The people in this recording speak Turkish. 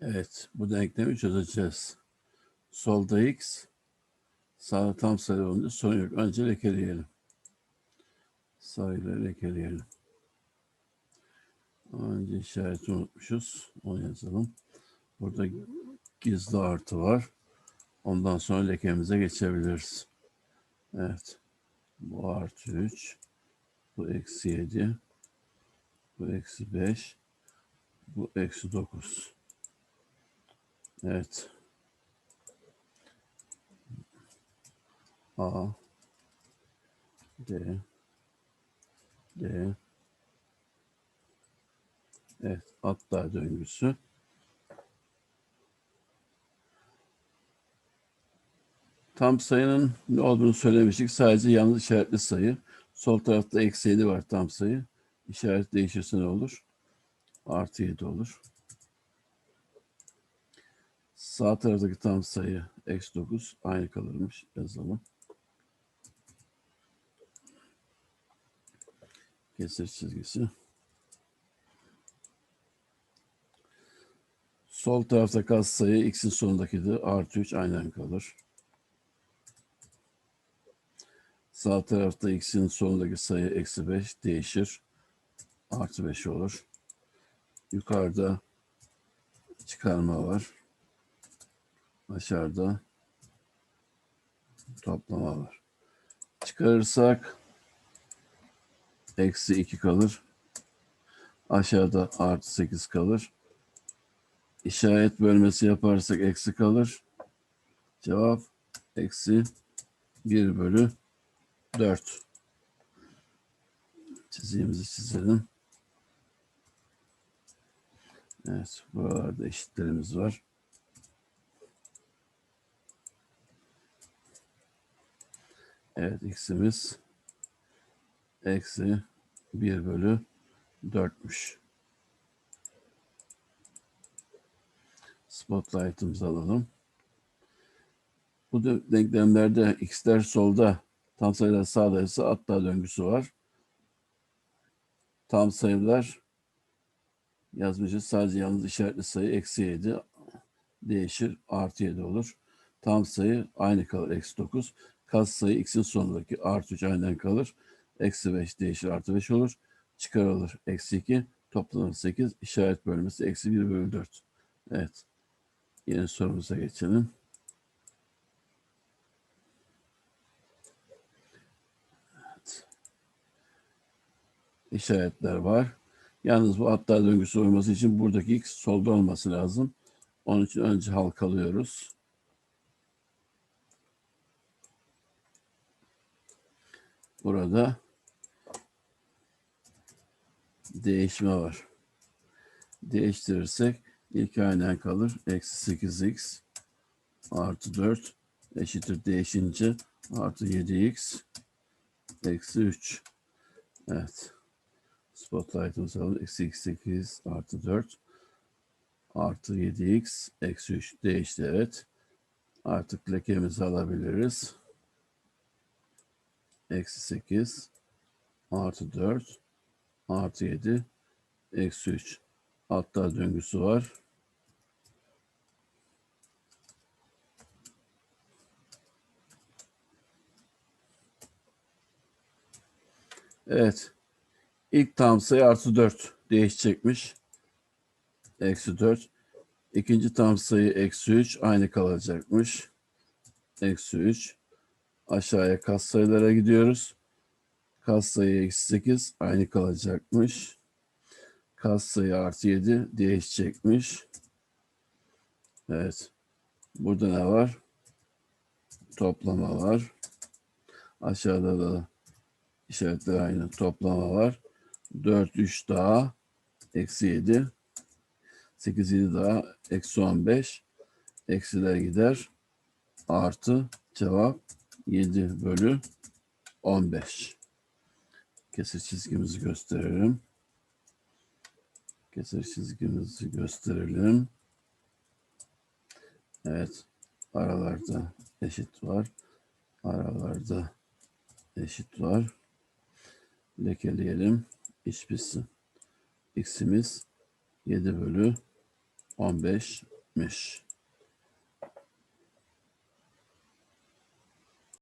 Evet, bu denklemi çözeceğiz. Solda x, sağda tam sayı olunca sorun yok. Önce lekeleyelim. Sayıları lekeleyelim. Önce işareti unutmuşuz. Onu yazalım. Burada gizli artı var. Ondan sonra lekemize geçebiliriz. Evet. Bu artı 3. Bu eksi 7. Bu eksi 5. Bu eksi 9. Evet. A D D Evet, hatta döngüsü. Tam sayının ne olduğunu söylemiştik. Sadece yalnız işaretli sayı. Sol tarafta eksi 7 var tam sayı. İşaret değişirse ne olur? Artı 7 olur. Sağ taraftaki tam sayı eksi 9 aynı kalırmış yazalım. Kesir çizgisi. Sol tarafta kas sayı x'in sonundaki de artı 3 aynen kalır. Sağ tarafta x'in sonundaki sayı eksi 5 değişir. Artı 5 olur. Yukarıda çıkarma var. Aşağıda toplama var. Çıkarırsak eksi 2 kalır. Aşağıda artı 8 kalır. İşaret bölmesi yaparsak eksi kalır. Cevap eksi 1 bölü 4. Çizgimizi çizelim. Evet, buralarda eşitlerimiz var. Evet, x'imiz eksi 1 bölü 4'müş. Spotlight'ımızı alalım. Bu denklemlerde x'ler solda, tam sayılar sağda ise hatta döngüsü var. Tam sayılar yazmışız. Sadece yalnız işaretli sayı eksi 7 değişir. Artı 7 olur. Tam sayı aynı kalır. Eksi 9. Kas sayı x'in sonundaki artı 3 aynen kalır. Eksi 5 değişir. Artı 5 olur. Çıkarılır. Eksi 2. Toplanır 8. İşaret bölmesi eksi 1 bölü 4. Evet. Yine sorumuza geçelim. Evet. İşaretler var. Yalnız bu hatta döngüsü olması için buradaki x solda olması lazım. Onun için önce halkalıyoruz. Burada değişme var. Değiştirirsek ilk aynen kalır. Eksi 8x artı 4 eşittir değişince artı 7x eksi 3. Evet. Spotlight'ımızı alalım. Eksi x 8 artı 4 artı 7x eksi 3 değişti. Evet. Artık lekemizi alabiliriz. Eksi 8 artı 4 artı 7 eksi 3. Hatta döngüsü var. Evet. İlk tam sayı artı 4 değişecekmiş. Eksi 4. İkinci tam sayı eksi 3 aynı kalacakmış. Eksi 3. Aşağıya kas sayılara gidiyoruz. Kas sayı eksi 8 aynı kalacakmış. Kas sayı artı 7 değişecekmiş. Evet. Burada ne var? Toplama var. Aşağıda da işaretler aynı. Toplama var. 4, 3 daha eksi 7. 8, 7 daha eksi 15. Eksiler gider. Artı cevap 7 bölü 15. Kesir çizgimizi gösterelim. Kesir çizgimizi gösterelim. Evet. Aralarda eşit var. Aralarda eşit var. Lekeleyelim. İç bitsin. X'imiz 7 bölü 15'miş.